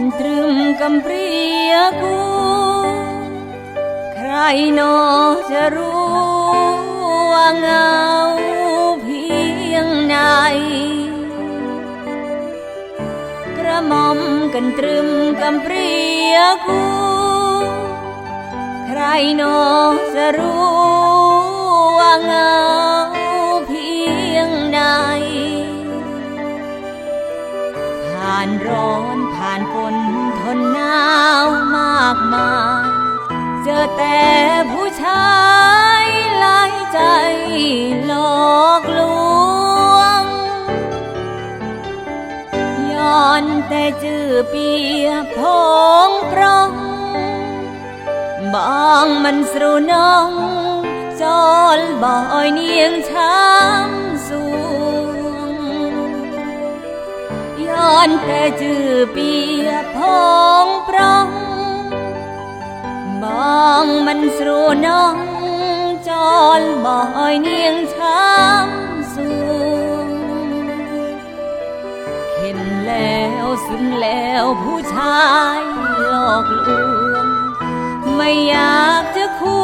กันตรึมกำเปรียกูใครนอจะรู้ว่าเงาเพียงไหนกระหม่อมกันตรึมกำเปรียกูใครนอจะรู้ว่าเงาานร้อนผ่านฝนทนหนาวมากมาย เจอแต่ผู้ชายหลายใจหลอกลวง ย้อนแต่จื้อเปียพองปรองบางมันสรูน้องจอลบ่อยเนียงช้ำสู ย้อนแต่จื้อเปียพองปรองบางมันสรูน้องจอลบ่อยเนียงช้ำสวงเห็นแล้วซึ้งแล้วผู้ชายหลอกลวง ไม่อยากจะคู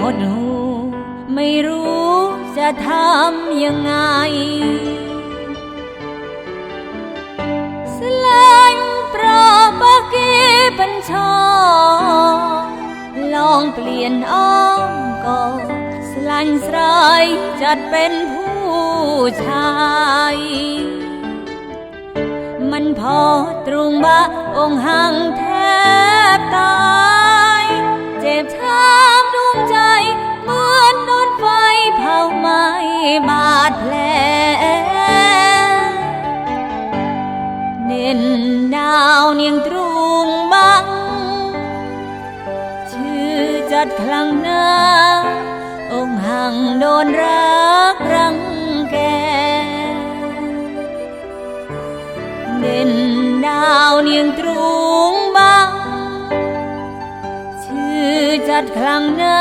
หดหูไม่รู้จะทำยังไง สลายปรบเกเป็นชอลองเปลี่ยนอ้อมกอดสลันสลายจัดเป็นผู้ชาย มันพอตรงบะองค์หังแทบตาย น้นดาวเนียงตรุงบัง ชื่อจัดคลังนา องหังโดนรักรังแก เด่นดาวเนียงตรุงบัง ชื่อจัดคลังนา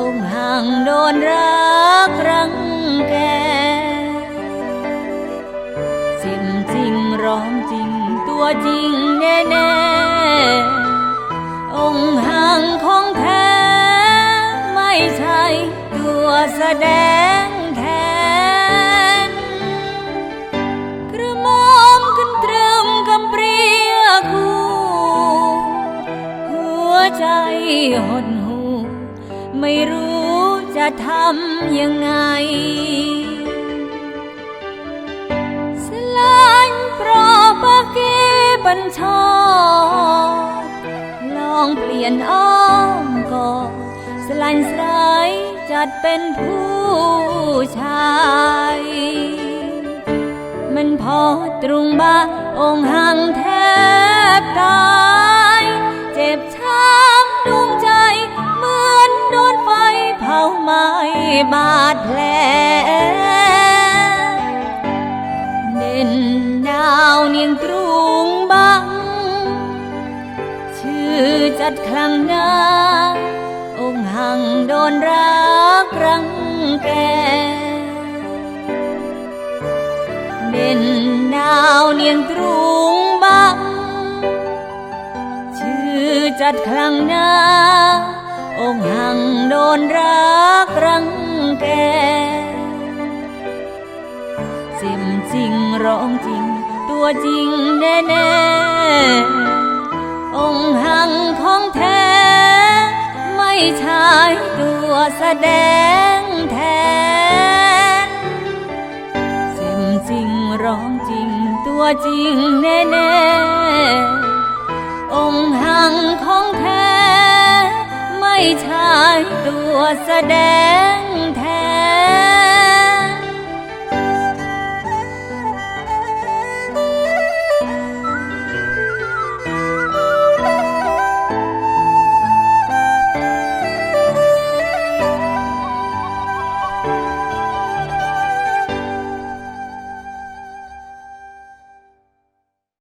องหังโดนรักรัง ตัวจริงแน่ๆ องค์หังของแท้ ไม่ใช่ตัวแสดงแทน กระหม่อมกันตรึมกำเปรียกูหัวใจหดหู ไม่รู้จะทำยังไงสลายปรอบเก บัญชอบลองเปลี่ยนอ้อมกอดสลันสลายจัดเป็นผู้ชาย มันพอตรงบะองหังแทบตายเจ็บช้ำดวงใจ เหมือนโดนไฟเผาไหม้บาดแผลเด่นดาวเนียงตรุ จัดคลังหน้าองหังโดนรักรังแกเด่นดาวเนียงตรุงบังชื่อจัดคลังหน้าองหังโดนรักรังแกสิ่งจริงร้องจริงตัวจริงแน่แน่ องค์หังของแท้ ไม่ใช่ตัวแสดงแทนสิ่งจริงร้องจริงตัวจริงแน่แน่ๆองค์หังของแท้ ไม่ใช่ตัวแสดง